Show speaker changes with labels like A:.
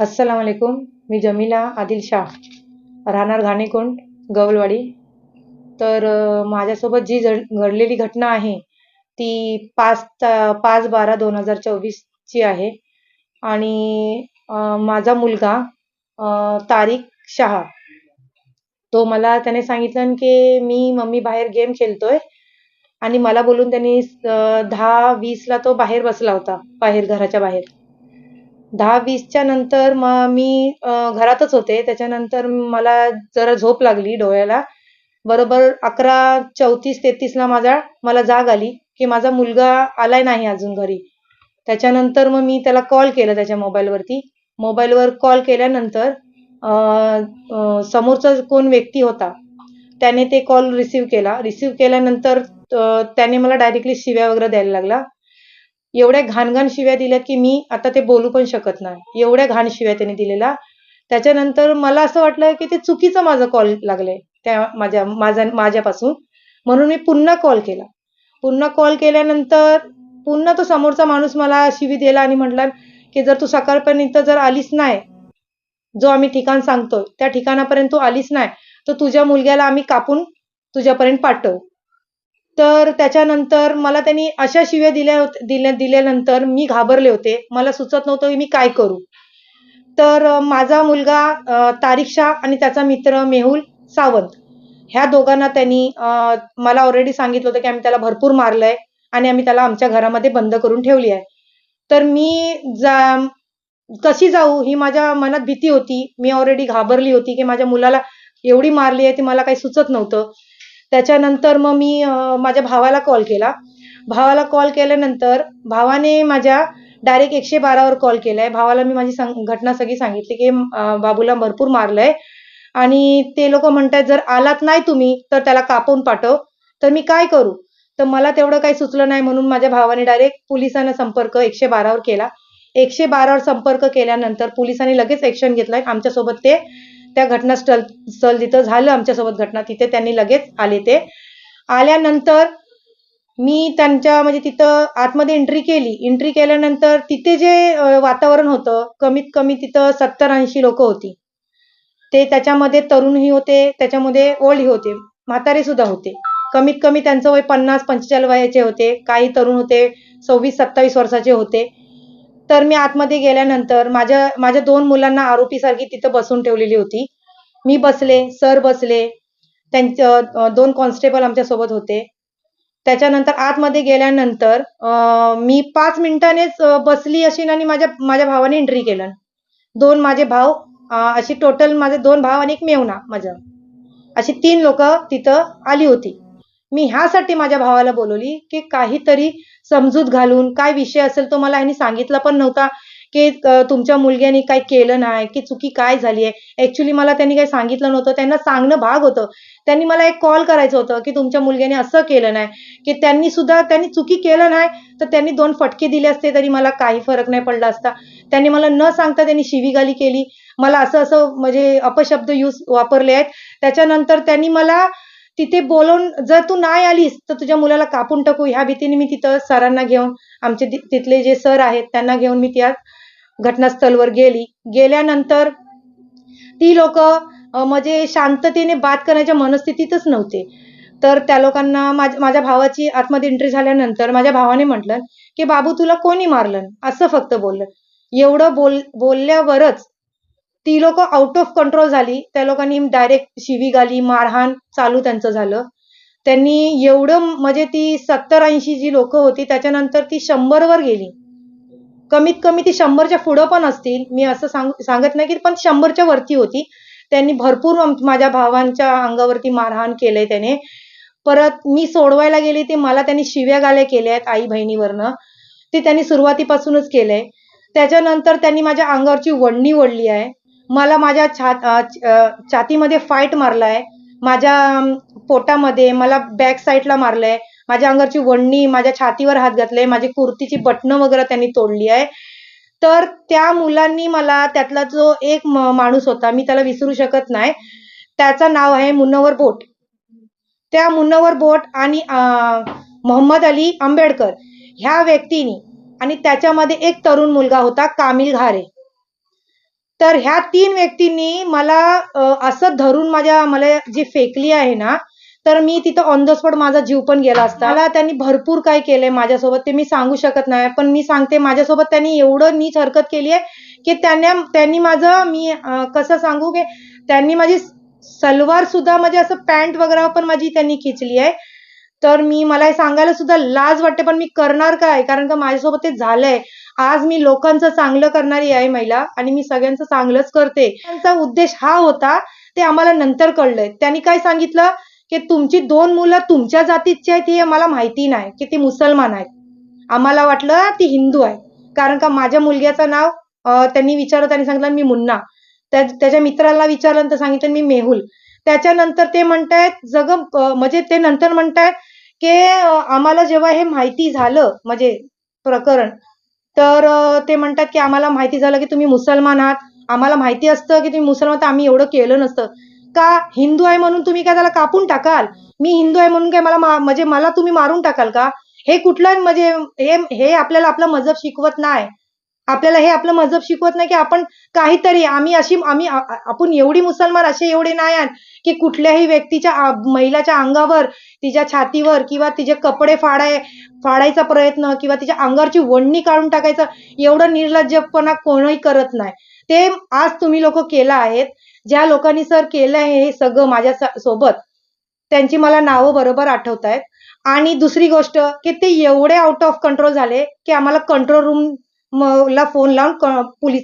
A: अस्सलाम वालेकुम मी जमीला आदिल शाह. राहणार घाणेकोंड गवलवाडी. तर माझ्यासोबत जी जड घडलेली घटना आहे ती पाच ता पाच बारा दोन हजार चोवीसची आहे. आणि माझा मुलगा तारिक शहा. तो मला त्याने सांगितलं की मी मम्मी बाहेर गेम खेळतोय. आणि मला बोलून त्यांनी दहा वीसला तो बाहेर बसला होता बाहेर घराच्या बाहेर. दहा वीसच्या नंतर मग मी घरातच होते. त्याच्यानंतर मला जरा झोप लागली डोळ्याला. बरोबर अकरा चौतीस तेहतीसला माझा मला जाग आली की माझा मुलगा आलाय नाही अजून घरी. त्याच्यानंतर मग मी त्याला कॉल केला त्याच्या मोबाईलवरती मोबाईलवर कॉल केल्यानंतर समोरचा कोण व्यक्ती होता त्याने ते कॉल रिसीव केला. रिसीव केल्यानंतर त्याने मला डायरेक्टली शिव्या वगैरे द्यायला लागला. एवढ्या घाण-घाण शिव्या दिल्यात की मी आता ते बोलू पण शकत नाही. एवढ्या घाण शिव्या त्याने दिलेला. त्याच्यानंतर मला असं वाटलं की ते चुकीचं माझं कॉल लागलंय. त्या माझ्या माझा माझ्यापासून. म्हणून मी पुन्हा कॉल केला. पुन्हा कॉल केल्यानंतर पुन्हा तो समोरचा माणूस मला शिवी दिला आणि म्हटला की जर तू सकाळपर्यंत जर आलीस नाही जो आम्ही ठिकाण सांगतोय त्या ठिकाणापर्यंत तू आलीस नाही तर तुझ्या मुलग्याला आम्ही कापून तुझ्यापर्यंत पाठवू. तर त्याच्यानंतर मला त्यांनी अशा शिव्या दिल्या होत दिल्या दिल्यानंतर मी घाबरले होते. मला सुचत नव्हतं की मी काय करू. तर माझा मुलगा तारिक शाह आणि त्याचा मित्र मेहुल सावंत ह्या दोघांना त्यांनी मला ऑलरेडी सांगितलं होतं की आम्ही त्याला भरपूर मारलंय आणि आम्ही त्याला आमच्या घरामध्ये बंद करून ठेवली आहे. तर मी जा कशी जाऊ ही माझ्या मनात भीती होती. मी ऑलरेडी घाबरली होती की माझ्या मुलाला एवढी मारली आहे ती मला काही सुचत नव्हतं. त्याच्यानंतर मग मी माझ्या भावाला कॉल केला. भावाला कॉल केल्यानंतर भावाने माझ्या डायरेक्ट एकशे बारावर कॉल केलाय. भावाला मी माझी सांग घटना सगळी सांगितली की बाबूला भरपूर मारलंय. आणि ते लोक म्हणतात जर आलात नाही तुम्ही तर त्याला कापून पाठव. तर मी काय करू? तर मला तेवढं काही सुचलं नाही म्हणून माझ्या भावाने डायरेक्ट पोलिसांना संपर्क एकशे बारावर केला. एकशे बारावर संपर्क केल्यानंतर पोलिसांनी लगेच ऍक्शन घेतलाय. आमच्यासोबत ते त्या घटनास्थळ स्थळ जिथं झालं आमच्यासोबत घटना तिथे त्यांनी लगेच आले ते. आल्यानंतर मी त्यांच्या म्हणजे तिथं आतमध्ये एंट्री केली. एंट्री केल्यानंतर तिथे जे वातावरण होतं कमीत कमी तिथं सत्तर ऐंशी लोक होती. ते त्याच्यामध्ये तरुणही होते त्याच्यामध्ये ओल्डही होते म्हातारे सुद्धा होते. कमीत कमी त्यांचं वय पन्नास पंचेचाळीस वयाचे होते. काही तरुण होते सव्वीस सत्तावीस वर्षाचे होते. तर मी आतमध्ये गेल्यानंतर माझ्या माझ्या दोन मुलांना आरोपीसारखी तिथं बसून ठेवलेली होती. मी बसले सर बसले त्यांचं दोन कॉन्स्टेबल आमच्यासोबत होते. त्याच्यानंतर आतमध्ये गेल्यानंतर मी पाच मिनिटानेच बसली अशी आणि माझ्या माझ्या भावाने एंट्री केलं. दोन माझे भाव अशी टोटल माझे दोन भाव आणि एक मेवना माझं अशी तीन लोक तिथं आली होती. मी ह्यासाठी माझ्या भावाला बोलवली की काहीतरी समजूत घालून काय विषय असेल तो मला ह्यांनी सांगितला पण नव्हता की तुमच्या मुलग्याने काही केलं नाही की चुकी काय झाली आहे. ऍक्च्युली मला त्यांनी काही सांगितलं नव्हतं. त्यांना सांगणं भाग होतं. त्यांनी मला एक कॉल करायचं होतं की तुमच्या मुलग्याने असं केलं नाही की त्यांनी सुद्धा त्यांनी चुकी केलं नाही तर त्यांनी दोन फटके दिले असते तरी मला काही फरक नाही पडला असता. त्यांनी मला न सांगता त्यांनी शिवीगाली केली. मला असं असं म्हणजे अपशब्द यूज वापरले आहेत. त्याच्यानंतर त्यांनी मला तिथे बोलवून जर तू नाही आलीस तर तुझ्या मुलाला कापून टाकू. ह्या भीतीने मी तिथं सरांना घेऊन आमचे तिथले जे सर आहेत त्यांना घेऊन मी त्या घटनास्थळवर गेली. गेल्यानंतर ती लोक म्हणजे शांततेने बात करण्याच्या मनस्थितीतच नव्हते. तर त्या लोकांना माझ्या माझ्या भावाची आतमध्ये एंट्री झाल्यानंतर माझ्या भावाने म्हटलं की बाबू तुला कोणी मारलं? असं फक्त बोललं. एवढं बोल बोलल्यावरच ती लोक आउट ऑफ कंट्रोल झाली. त्या लोकांनी डायरेक्ट शिवी गाली मारहाण चालू त्यांचं झालं. त्यांनी एवढं म्हणजे ती सत्तर ऐंशी जी लोक होती त्याच्यानंतर ती शंभरवर गेली. कमीत कमी ती शंभरच्या पुढं पण असतील. मी असं सांग सांगत नाही की पण शंभरच्या वरती होती. त्यांनी भरपूर माझ्या भावांच्या अंगावरती मारहाण केलंय त्याने. परत मी सोडवायला गेली ते मला त्यांनी शिव्या गाल्या केल्या आहेत आई बहिणीवरनं ते त्यांनी सुरुवातीपासूनच केलंय. त्याच्यानंतर त्यांनी माझ्या अंगावरची वडणी ओढली आहे. मला माझ्या छात छातीमध्ये फाईट मारलाय. माझ्या पोटामध्ये मला बॅक साईडला मारलंय. माझ्या अंगावरची वडणी माझ्या छातीवर हात घातले माझी कुर्तीची बटणं वगैरे त्यांनी तोडली आहे. तर त्या मुलांनी मला त्यातला जो एक माणूस होता मी त्याला विसरू शकत नाही. त्याचं नाव आहे मुन्नवर बोट. त्या मुन्नवर बोट आणि मोहम्मद अली आंबेडकर ह्या व्यक्तीनी आणि त्याच्यामध्ये एक तरुण मुलगा होता कामिल घारे. तर ह्या तीन व्यक्तींनी मला असं धरून माझ्या मला जी फेकली आहे ना तर मी तिथं ऑन द स्पॉट माझा जीव पण गेला असता. मला त्यांनी भरपूर काय केलंय माझ्यासोबत ते मी सांगू शकत नाही पण मी सांगते माझ्यासोबत त्यांनी एवढं नीच हरकत केली आहे की त्यांना त्यांनी माझं मी कसं सांगू की त्यांनी माझी सलवार सुद्धा म्हणजे असं पॅन्ट वगैरे पण माझी त्यांनी खिचली आहे. तर मी मला हे सांगायला सुद्धा लाज वाटते पण मी करणार काय? कारण का माझ्यासोबत ते झालंय. आज मी लोकांचं चांगलं करणारी आहे महिला आणि मी सगळ्यांचं चांगलंच करते. त्यांचा उद्देश हा होता ते आम्हाला नंतर कळलंय. त्यांनी काय सांगितलं? की तुमची दोन मुलं तुमच्या जातीची आहेत हे मला माहिती नाही की ती मुसलमान आहेत. आम्हाला वाटलं ती हिंदू आहे. कारण का माझ्या मुलग्याचं नाव त्यांनी विचारलं त्यांनी सांगितलं मी मुन्ना. त्याच्या मित्राला विचारलं तर सांगितलं मी मेहुल. त्याच्यानंतर ते म्हणतायत जग म्हणजे ते नंतर म्हणतायत की आम्हाला जेव्हा हे माहिती झालं म्हणजे प्रकरण तर ते म्हणतात की आम्हाला माहिती झालं की तुम्ही मुसलमान आहात. आम्हाला माहिती असतं की तुम्ही मुसलमान तर आम्ही एवढं केलं नसतं. का हिंदू आहे म्हणून तुम्ही काय त्याला कापून टाकाल? मी हिंदू आहे म्हणून काय मला म्हणजे मला तुम्ही मारून टाकाल का? हे कुठलं म्हणजे हे हे आपल्याला आपलं मजहब शिकवत नाही. आपल्याला हे आपलं मजहब शिकवत नाही की आपण काहीतरी आम्ही अशी आम्ही आपण एवढी मुसलमान असे एवढे नाही आहेत की कुठल्याही व्यक्तीच्या महिलाच्या अंगावर तिच्या छातीवर किंवा तिचे कपडे फाडाय फाडायचा प्रयत्न किंवा तिच्या अंगावरची वणणी काढून टाकायचं एवढं निर्लज्जपणा कोणीही करत नाही. ते आज तुम्ही लोक केलं आहेत. ज्या लोकांनी सर केलं आहे हे सगळं माझ्या सोबत त्यांची मला नावं बरोबर आठवत आहेत आणि दुसरी गोष्ट की ते एवढे आउट ऑफ कंट्रोल झाले की आम्हाला control room ला फोन लावून क- पोलिस